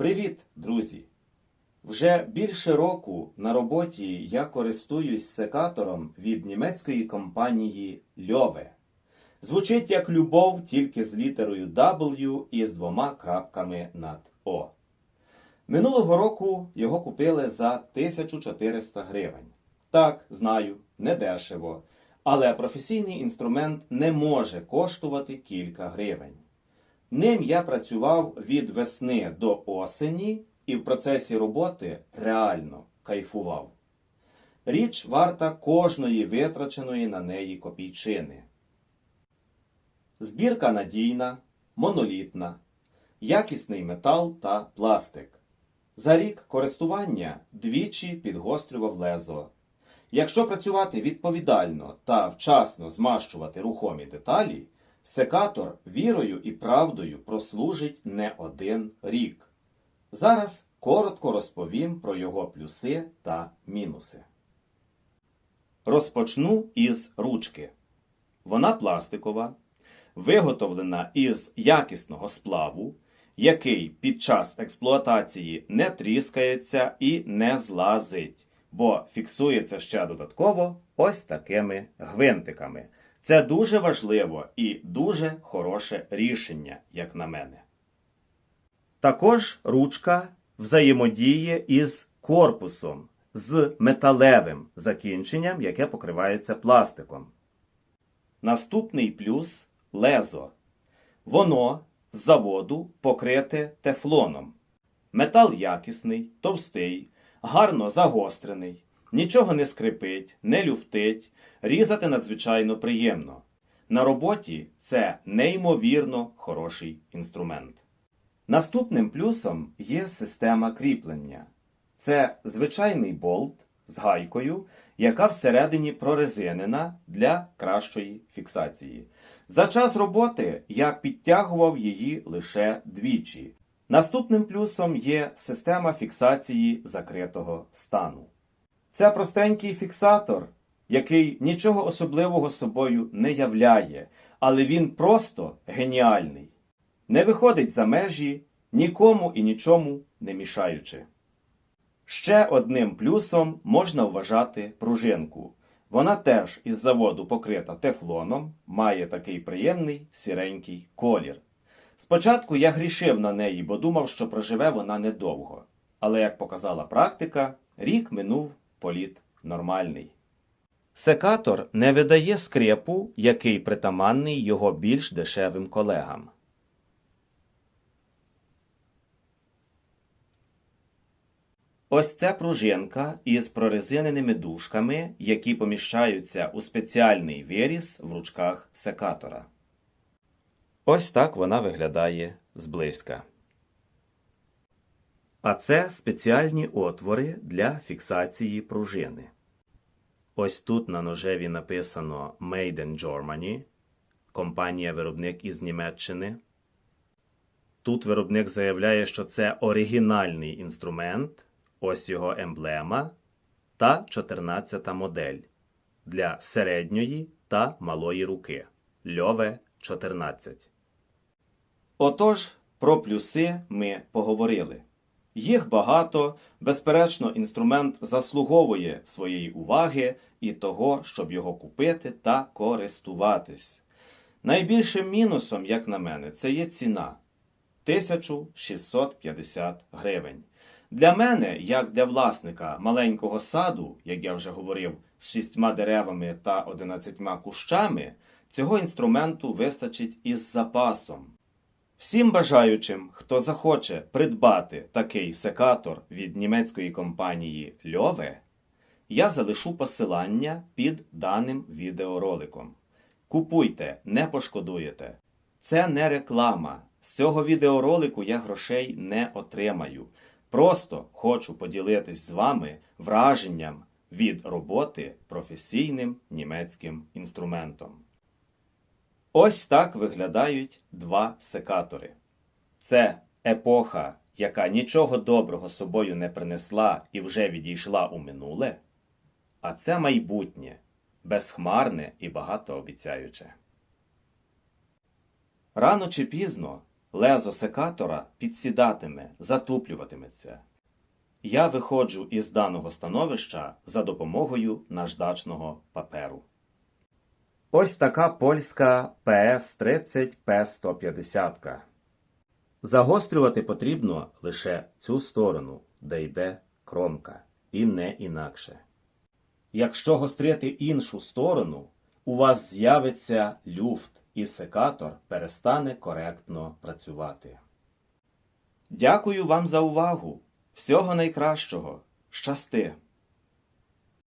Привіт, друзі! Вже більше року на роботі я користуюсь секатором від німецької компанії Льове. Звучить як любов тільки з літерою W і з двома крапками над О. Минулого року його купили за 1400 гривень. Так, знаю, недешево, але професійний інструмент не може коштувати кілька гривень. Ним я працював від весни до осені і в процесі роботи реально кайфував. Річ варта кожної витраченої на неї копійчини. Збірка надійна, монолітна, якісний метал та пластик. За рік користування двічі підгострював лезо. Якщо працювати відповідально та вчасно змащувати рухомі деталі, секатор вірою і правдою прослужить не один рік. Зараз коротко розповім про його плюси та мінуси. Розпочну із ручки. Вона пластикова, виготовлена із якісного сплаву, який під час експлуатації не тріскається і не злазить, бо фіксується ще додатково ось такими гвинтиками. Це дуже важливо і дуже хороше рішення, як на мене. Також ручка взаємодіє із корпусом з металевим закінченням, яке покривається пластиком. Наступний плюс лезо. Воно з заводу покрите тефлоном. Метал якісний, товстий, гарно загострений, нічого не скрипить, не люфтить, різати надзвичайно приємно. На роботі це неймовірно хороший інструмент. Наступним плюсом є система кріплення. Це звичайний болт з гайкою, яка всередині прорезинена для кращої фіксації. За час роботи я підтягував її лише двічі. Наступним плюсом є система фіксації закритого стану. Це простенький фіксатор, який нічого особливого собою не являє, але він просто геніальний. Не виходить за межі, нікому і нічому не мішаючи. Ще одним плюсом можна вважати пружинку. Вона теж із заводу покрита тефлоном, має такий приємний сіренький колір. Спочатку я грішив на неї, бо думав, що проживе вона недовго. Але, як показала практика, рік минув політ нормальний. Секатор не видає скрепу, який притаманний його більш дешевим колегам. Ось це пружинка із прорезиненими дужками, які поміщаються у спеціальний виріз в ручках секатора. Ось так вона виглядає зблизька. А це спеціальні отвори для фіксації пружини. Ось тут на ножеві написано Made in Germany, компанія-виробник із Німеччини. Тут виробник заявляє, що це оригінальний інструмент, ось його емблема та 14 модель для середньої та малої руки Льове 14. Отож, про плюси ми поговорили. Їх багато, безперечно, інструмент заслуговує своєї уваги і того, щоб його купити та користуватись. Найбільшим мінусом, як на мене, це є ціна 1650 гривень. Для мене, як для власника маленького саду, як я вже говорив, з шістьма деревами та одинадцятьма кущами, цього інструменту вистачить із запасом. Всім бажаючим, хто захоче придбати такий секатор від німецької компанії Льове, я залишу посилання під даним відеороликом. Купуйте, не пошкодуєте. Це не реклама. З цього відеоролику я грошей не отримаю. Просто хочу поділитись з вами враженням від роботи професійним німецьким інструментом. Ось так виглядають два секатори. Це епоха, яка нічого доброго собою не принесла і вже відійшла у минуле. А це майбутнє, безхмарне і багатообіцяюче. Рано чи пізно лезо секатора підсідатиме, затуплюватиметься. Я виходжу із даного становища за допомогою наждачного паперу. Ось така польська ПС-30 П-150. Загострювати потрібно лише цю сторону, де йде кромка, і не інакше. Якщо гострити іншу сторону, у вас з'явиться люфт, і секатор перестане коректно працювати. Дякую вам за увагу. Всього найкращого. Щасти!